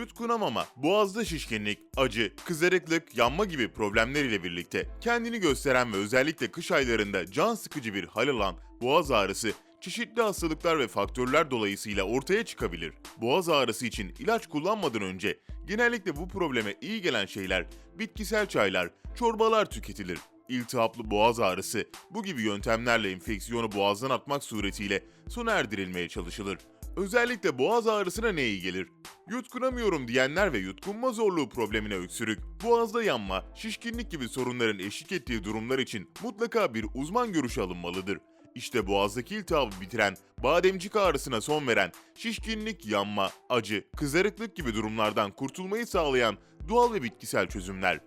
Yutkunamama, boğazda şişkinlik, acı, kızarıklık, yanma gibi problemler ile birlikte kendini gösteren ve özellikle kış aylarında can sıkıcı bir hal alan boğaz ağrısı çeşitli hastalıklar ve faktörler dolayısıyla ortaya çıkabilir. Boğaz ağrısı için ilaç kullanmadan önce genellikle bu probleme iyi gelen şeyler bitkisel çaylar, çorbalar tüketilir. İltihaplı boğaz ağrısı bu gibi yöntemlerle enfeksiyonu boğazdan atmak suretiyle sona erdirilmeye çalışılır. Özellikle boğaz ağrısına ne iyi gelir? Yutkunamıyorum diyenler ve yutkunma zorluğu problemine öksürük, boğazda yanma, şişkinlik gibi sorunların eşlik ettiği durumlar için mutlaka bir uzman görüşü alınmalıdır. İşte boğazdaki iltihabı bitiren, bademcik ağrısına son veren, şişkinlik, yanma, acı, kızarıklık gibi durumlardan kurtulmayı sağlayan doğal ve bitkisel çözümler.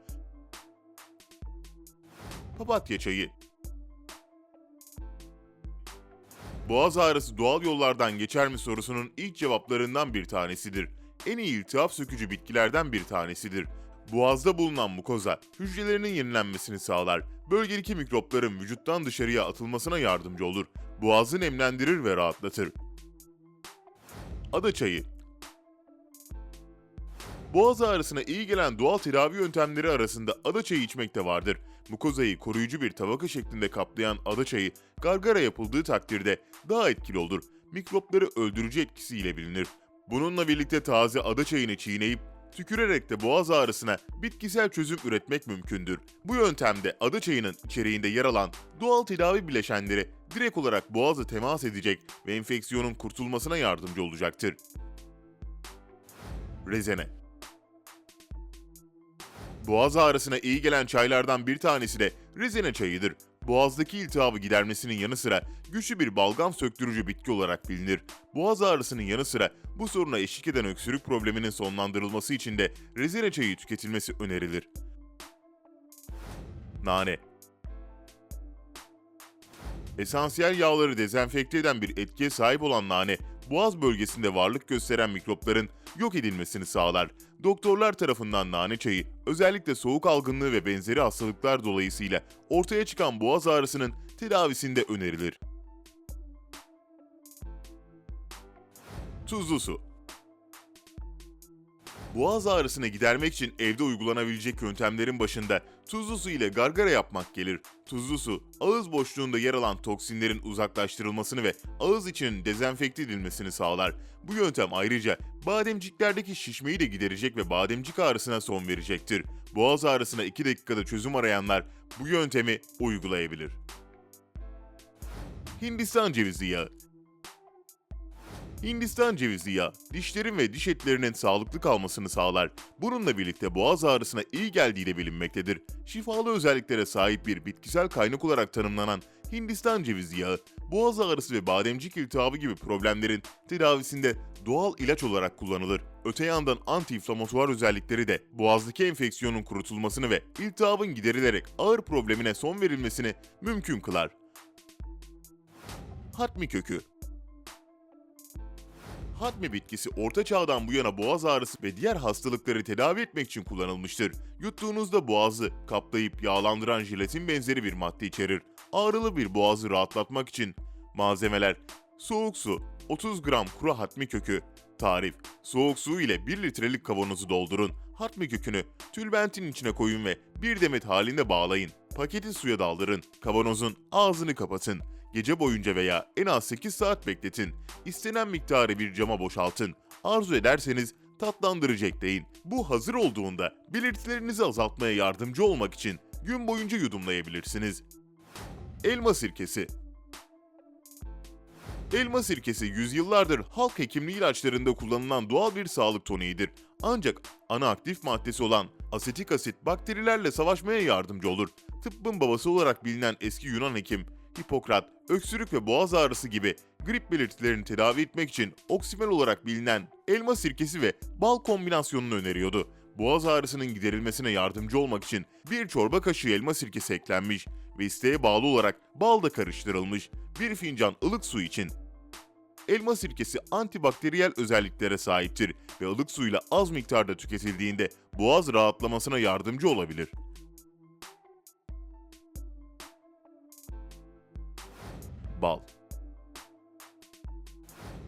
Papatya çayı Boğaz ağrısı doğal yollardan geçer mi sorusunun ilk cevaplarından bir tanesidir. En iyi iltihap sökücü bitkilerden bir tanesidir. Boğazda bulunan mukoza, hücrelerinin yenilenmesini sağlar. Bölgedeki mikropların vücuttan dışarıya atılmasına yardımcı olur. Boğazı nemlendirir ve rahatlatır. Ada çayı Boğaz ağrısına iyi gelen doğal tedavi yöntemleri arasında ada çayı içmek de vardır. Mukozayı koruyucu bir tabaka şeklinde kaplayan ada çayı gargara yapıldığı takdirde daha etkili olur. Mikropları öldürücü etkisiyle bilinir. Bununla birlikte taze ada çayını çiğneyip tükürerek de boğaz ağrısına bitkisel çözüm üretmek mümkündür. Bu yöntemde ada çayının içeriğinde yer alan doğal tedavi bileşenleri direkt olarak boğaza temas edecek ve enfeksiyonun kurtulmasına yardımcı olacaktır. Rezene Boğaz ağrısına iyi gelen çaylardan bir tanesi de rezene çayıdır. Boğazdaki iltihabı gidermesinin yanı sıra güçlü bir balgam söktürücü bitki olarak bilinir. Boğaz ağrısının yanı sıra bu soruna eşlik eden öksürük probleminin sonlandırılması için de rezene çayı tüketilmesi önerilir. Nane Esansiyel yağları dezenfekte eden bir etkiye sahip olan nane, boğaz bölgesinde varlık gösteren mikropların yok edilmesini sağlar. Doktorlar tarafından nane çayı, özellikle soğuk algınlığı ve benzeri hastalıklar dolayısıyla ortaya çıkan boğaz ağrısının tedavisinde önerilir. Tuzlu su Boğaz ağrısını gidermek için evde uygulanabilecek yöntemlerin başında tuzlu su ile gargara yapmak gelir. Tuzlu su, ağız boşluğunda yer alan toksinlerin uzaklaştırılmasını ve ağız içinin dezenfekte edilmesini sağlar. Bu yöntem ayrıca bademciklerdeki şişmeyi de giderecek ve bademcik ağrısına son verecektir. Boğaz ağrısına 2 dakikada çözüm arayanlar bu yöntemi uygulayabilir. Hindistan cevizi yağı Hindistan cevizi yağı, dişlerin ve diş etlerinin sağlıklı kalmasını sağlar. Bununla birlikte boğaz ağrısına iyi geldiği de bilinmektedir. Şifalı özelliklere sahip bir bitkisel kaynak olarak tanımlanan Hindistan cevizi yağı, boğaz ağrısı ve bademcik iltihabı gibi problemlerin tedavisinde doğal ilaç olarak kullanılır. Öte yandan anti-inflamatuar özellikleri de boğazdaki enfeksiyonun kurutulmasını ve iltihabın giderilerek ağır problemine son verilmesini mümkün kılar. Hatmi kökü Hatmi bitkisi orta çağdan bu yana boğaz ağrısı ve diğer hastalıkları tedavi etmek için kullanılmıştır. Yuttuğunuzda boğazı kaplayıp yağlandıran jelatin benzeri bir madde içerir. Ağrılı bir boğazı rahatlatmak için malzemeler soğuk su, 30 gram kuru hatmi kökü, tarif soğuk su ile 1 litrelik kavanozu doldurun. Hatmi kökünü tülbentin içine koyun ve bir demet halinde bağlayın. Paketi suya daldırın. Kavanozun ağzını kapatın. Gece boyunca veya en az 8 saat bekletin. İstenen miktarı bir cama boşaltın. Arzu ederseniz tatlandırıcı ekleyin. Bu hazır olduğunda belirtilerinizi azaltmaya yardımcı olmak için gün boyunca yudumlayabilirsiniz. Elma sirkesi Elma sirkesi yüzyıllardır halk hekimliği ilaçlarında kullanılan doğal bir sağlık toniğidir. Ancak ana aktif maddesi olan asetik asit bakterilerle savaşmaya yardımcı olur. Tıbbın babası olarak bilinen eski Yunan hekim Hipokrat, öksürük ve boğaz ağrısı gibi grip belirtilerini tedavi etmek için oksimen olarak bilinen elma sirkesi ve bal kombinasyonunu öneriyordu. Boğaz ağrısının giderilmesine yardımcı olmak için bir çorba kaşığı elma sirkesi eklenmiş ve isteğe bağlı olarak bal da karıştırılmış. Bir fincan ılık su için Elma sirkesi antibakteriyel özelliklere sahiptir ve ılık suyla az miktarda tüketildiğinde boğaz rahatlamasına yardımcı olabilir. Bal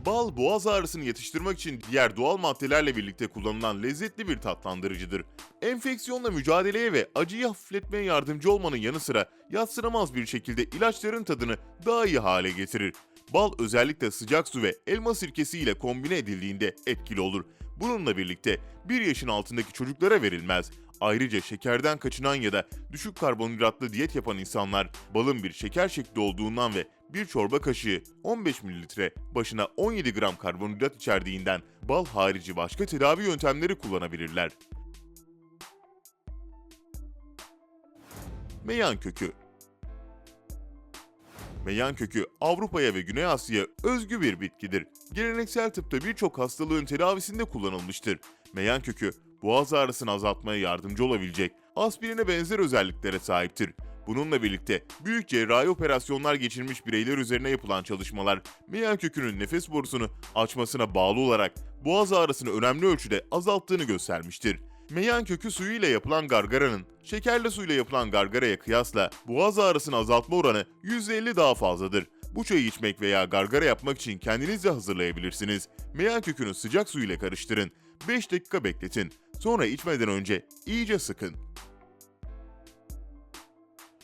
Bal, boğaz ağrısını yatıştırmak için diğer doğal maddelerle birlikte kullanılan lezzetli bir tatlandırıcıdır. Enfeksiyonla mücadeleye ve acıyı hafifletmeye yardımcı olmanın yanı sıra yatsınamaz bir şekilde ilaçların tadını daha iyi hale getirir. Bal özellikle sıcak su ve elma sirkesi ile kombine edildiğinde etkili olur. Bununla birlikte 1 yaşın altındaki çocuklara verilmez. Ayrıca şekerden kaçınan ya da düşük karbonhidratlı diyet yapan insanlar balın bir şeker şekli olduğundan ve bir çorba kaşığı 15 mililitre başına 17 gram karbonhidrat içerdiğinden bal harici başka tedavi yöntemleri kullanabilirler. Meyan kökü Meyan kökü Avrupa'ya ve Güney Asya'ya özgü bir bitkidir. Geleneksel tıpta birçok hastalığın tedavisinde kullanılmıştır. Meyan kökü boğaz ağrısını azaltmaya yardımcı olabilecek aspirine benzer özelliklere sahiptir. Bununla birlikte büyük cerrahi operasyonlar geçirmiş bireyler üzerine yapılan çalışmalar meyan kökünün nefes borusunu açmasına bağlı olarak boğaz ağrısını önemli ölçüde azalttığını göstermiştir. Meyan kökü suyu ile yapılan gargaranın şekerli suyla yapılan gargaraya kıyasla boğaz ağrısını azaltma oranı %50 daha fazladır. Bu çayı içmek veya gargara yapmak için kendiniz de hazırlayabilirsiniz. Meyan kökünü sıcak su ile karıştırın. 5 dakika bekletin. Sonra içmeden önce iyice sıkın.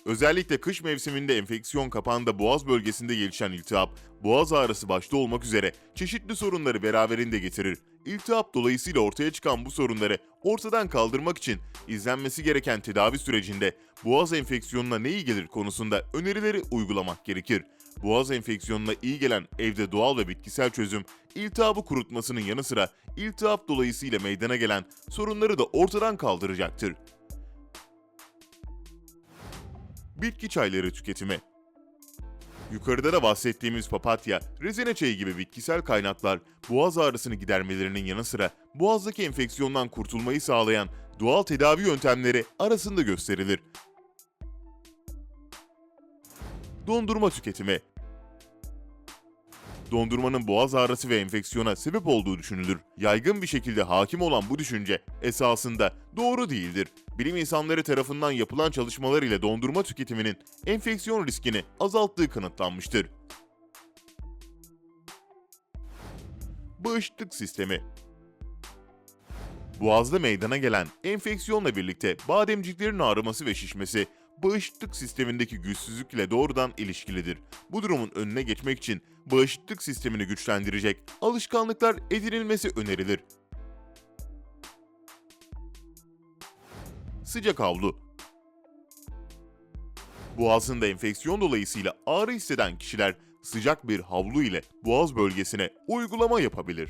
Özellikle kış mevsiminde enfeksiyon kapağında boğaz bölgesinde gelişen iltihap, boğaz ağrısı başta olmak üzere çeşitli sorunları beraberinde getirir. İltihap dolayısıyla ortaya çıkan bu sorunları ortadan kaldırmak için izlenmesi gereken tedavi sürecinde boğaz enfeksiyonuna ne iyi gelir konusunda önerileri uygulamak gerekir. Boğaz enfeksiyonuna iyi gelen evde doğal ve bitkisel çözüm, iltihabı kurutmasının yanı sıra iltihap dolayısıyla meydana gelen sorunları da ortadan kaldıracaktır. Bitki çayları tüketimi Yukarıda da bahsettiğimiz papatya, rezene çayı gibi bitkisel kaynaklar boğaz ağrısını gidermelerinin yanı sıra boğazdaki enfeksiyondan kurtulmayı sağlayan doğal tedavi yöntemleri arasında gösterilir. Dondurma tüketimi Dondurmanın boğaz ağrısı ve enfeksiyona sebep olduğu düşünülür. Yaygın bir şekilde hakim olan bu düşünce esasında doğru değildir. Bilim insanları tarafından yapılan çalışmalar ile dondurma tüketiminin enfeksiyon riskini azalttığı kanıtlanmıştır. Bağışıklık sistemi Boğazda meydana gelen enfeksiyonla birlikte bademciklerin ağrıması ve şişmesi bağışıklık sistemindeki güçsüzlük ile doğrudan ilişkilidir. Bu durumun önüne geçmek için bağışıklık sistemini güçlendirecek alışkanlıklar edinilmesi önerilir. Sıcak havlu Boğazında enfeksiyon dolayısıyla ağrı hisseden kişiler sıcak bir havlu ile boğaz bölgesine uygulama yapabilir.